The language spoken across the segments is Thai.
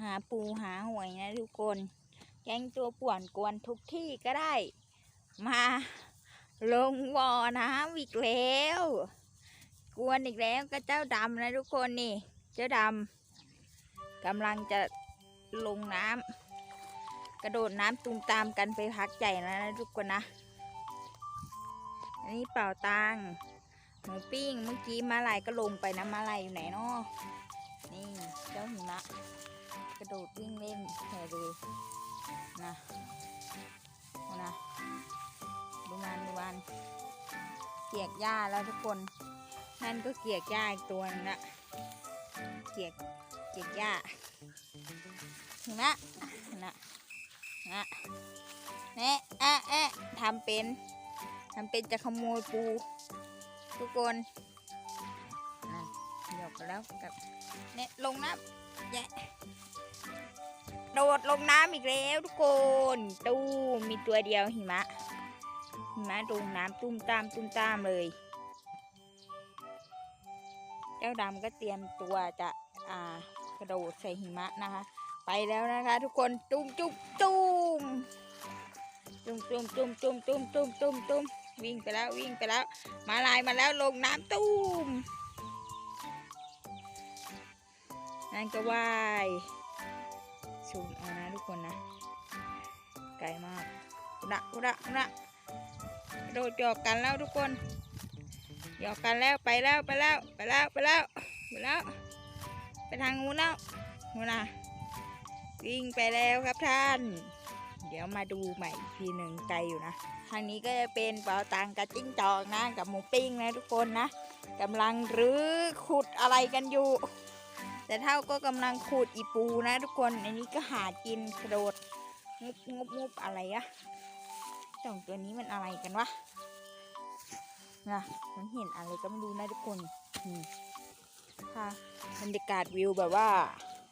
หาปูหาหวยนะทุกคน แก๊งตัวป่วนกวนทุกที่ก็ได้ มาลงบ่อน้ำอีกแล้ว กวนอีกแล้วก็เจ้าดำนะทุกคนนี่ เจ้าดำกำลังจะลงน้ำกระโดดน้ำตุมตามกันไปพักใหญ่แล้วนะทุกคนนะ อันนี้เป่าตังหมูปิ้งเมื่อกี้มาลายก็ลงไปนะมาลายอยู่ไหนเนาะนี่เจ้าหิมะ กระโดดวิ่งเล่นแห่เลยนะนะดูมันดูมันเกียกหญ้าแล้วทุกคน นั่นก็เกียกหญ้าอีกตัวนึงละเกียกเกียกหญ้าหิมะนะนะเนะแอะแอะทำเป็นทำเป็นจะขโมยปู ทุกคนนั่นหยอกแล้วกับเนี่ยลงน้ำ แยะโดดลงน้ำอีกแล้วทุกคนตู้มมีตัวเดียวหิมะ หิมะลงน้ำตุ้มตามตุ้มตามเลย เจ้าดำก็เตรียมตัวจะอ่ากระโดดใส่หิมะนะคะ ไปแล้วนะคะทุกคนตุ้มจุ๊บตุ้มตุ้มตุ้มตุ้มตุ้มตุ้มตุ้มตุ้มตุ้มวิ่งไปแล้ววิ่งไปแล้ว มาลายมาแล้วลงน้ำตุ้ม นั่นก็ว่ายซูมเอานะทุกคนนะ ไกลมากอุระอุระอุระกระโดดหยอกกันแล้วทุกคนหยอกกันแล้วไปแล้วไปแล้วไปแล้วไปแล้วไปแล้วไปทางนู้นแล้วนู้นะวิ่งไปแล้วครับท่าน เดี๋ยวมาดูใหม่อีกทีหนึ่งไกลอยู่นะทางนี้ก็จะเป็นเป๋าตังกับจิ้งจอกนะกับหมูปิ้งนะทุกคนนะกำลังรื้อขุดอะไรกันอยู่ แต่เท่าก็กำลังขูดอีปูนะทุกคน อันนี้ก็หากินกระโดดงุบงุบงุบอะไรอะสองตัวนี้มันอะไรกันวะนะมันเห็นอะไรก็ไม่รู้นะทุกคนค่ะบรรยากาศวิวแบบว่า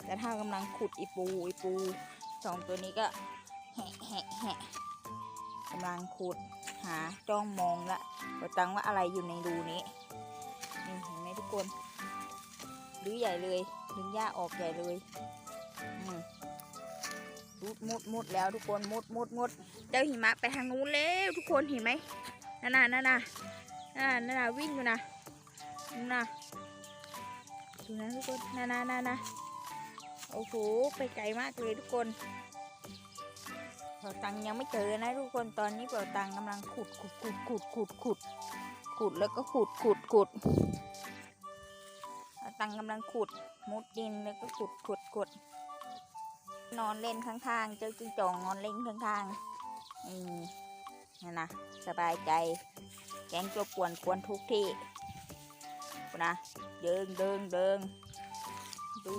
แต่ถ้ากำลังขุดอีปูอีปูสองตัวนี้ก็แหะแหะแหะกำลังขุดหาจ้องมองละกตังว่าอะไรอยู่ในรูนี้นี่เห็นไหมทุกคน รื้อใหญ่เลย ดึงหญ้าออกใหญ่เลยมุดมุดมุดแล้วทุกคนมุดมุดมุดเจ้าหิมะไปทางนู้นแล้วทุกคนเห็นไหมนั่นน่ะนั่นน่ะนั่นน่ะนั่นน่ะวิ่งอยู่นะนั่นน่ะดูนะทุกคนนั่นน่ะนั่นน่ะโอ้โหไปไกลมากเลยทุกคนเป่าตังยังไม่เจอนะทุกคนตอนนี้เป่าตังกำลังขุดขุดขุดขุดขุดขุดขุดแล้วก็ขุดขุดขุด ตังกำลังขุดมุดดินแล้วก็ขุดขุดขุด นอนเล่นข้างๆ เจ้าจิ้งจอกนอนเล่นข้างๆนี่นี่นะสบายใจ แกงตัวป่วนควรทุกที่นะเดินเดินเดินดู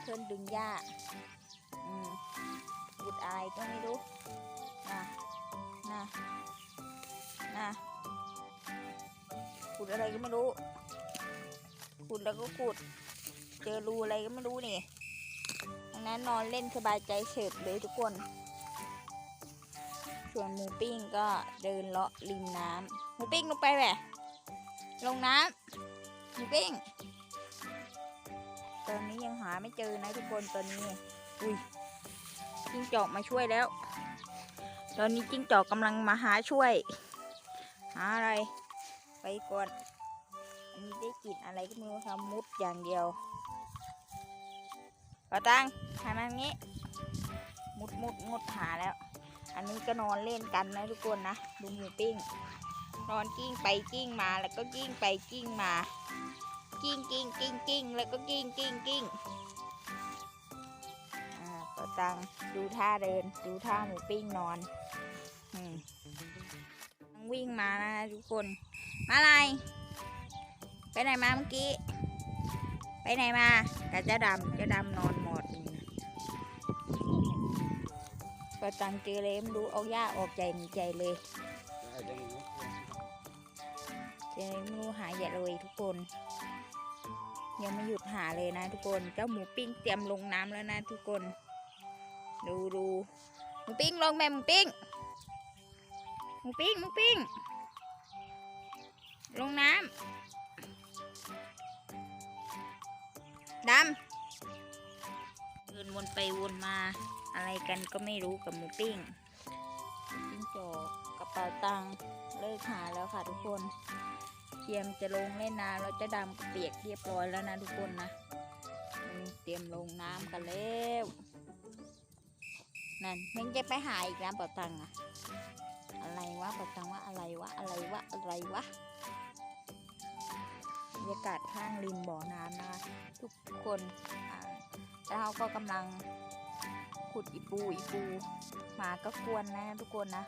เพื่อนดึงหญ้าอืมขุดอะไรก็ไม่รู้นะนะนะขุดอะไรก็ไม่รู้ ขุดแล้วก็ขุด เจอรูอะไรก็ไม่รู้นี่ดังนั้นนอนเล่นสบายใจเฉิบเลยทุกคน ส่วนหมูปิ้งก็เดินเลาะริมน้ำหมูปิ้งลงไปแหวะลงน้ำหมูปิ้ง ตอนนี้ยังหาไม่เจอนะทุกคนตอนนี้ อุ้ยจิ้งจอกมาช่วยแล้ว ตอนนี้จิ้งจอกกำลังมาหาช่วย หาอะไร ไปก่อน นนี้ได้กลิ่นอะไรก็ไม่รู้ค่ะมุดอย่างเดียวปาตังหามาอย่างนี้ มุดมุดมุดหาแล้ว อันนี้ก็นอนเล่นกันนะทุกคนนะ ดูหมูปิ้ง นอนกิ้งไปกิ้งมาแล้วก็กิ้งไปกิ้งมา กิ้งกิ้งกิ้งกิ้งแล้วก็กิ้งกิ้งกิ้งอ่าตังดูท่าเดิน ดูท่าหมูปิ้งนอนอืมวิ่งมานะทุกคน มาอะไร ไปไหนมาเมื่อกี้ ไปไหนมากับเจ้าดำเจ้าดำนอนหมดนี่นะก็ตังเจอเลยไม่รู้เอาหญ้าออกใจหนีใจเลยเจอไม่รู้หายใหญ่เลยทุกคน ยังไม่หยุดหาเลยนะทุกคน เจ้าหมูปิ้งเตรียมลงน้ำแล้วนะทุกคน ดูดูหมูปิ้งลงแม่หมูปิ้งหมูปิ้งหมูปิ้ง ลงน้ำ ดำตื่นวนไปวนมา อะไรกันก็ไม่รู้กับหมูปิ้งจิ้งจอกกระเป๋าตังเลิกหาแล้วค่ะทุกคนเตรียมจะลงเล่นน้ำแล้วจะดำก็เปียกเรียบร้อยแล้วนะทุกคนนะ เตรียมลงน้ำกันแล้วนั่นเม่งจะไปหาอีกนะเป๋าตังอะอะไรวะเป๋าตังว่าอะไรวะอะไรวะอะไรวะบรรยากาศข้างริมบ่อน้ำนะคะทุกคนแล้วเขาก็กำลังขุดอีปูอีปูหมาก็กวนนะทุกคนนะ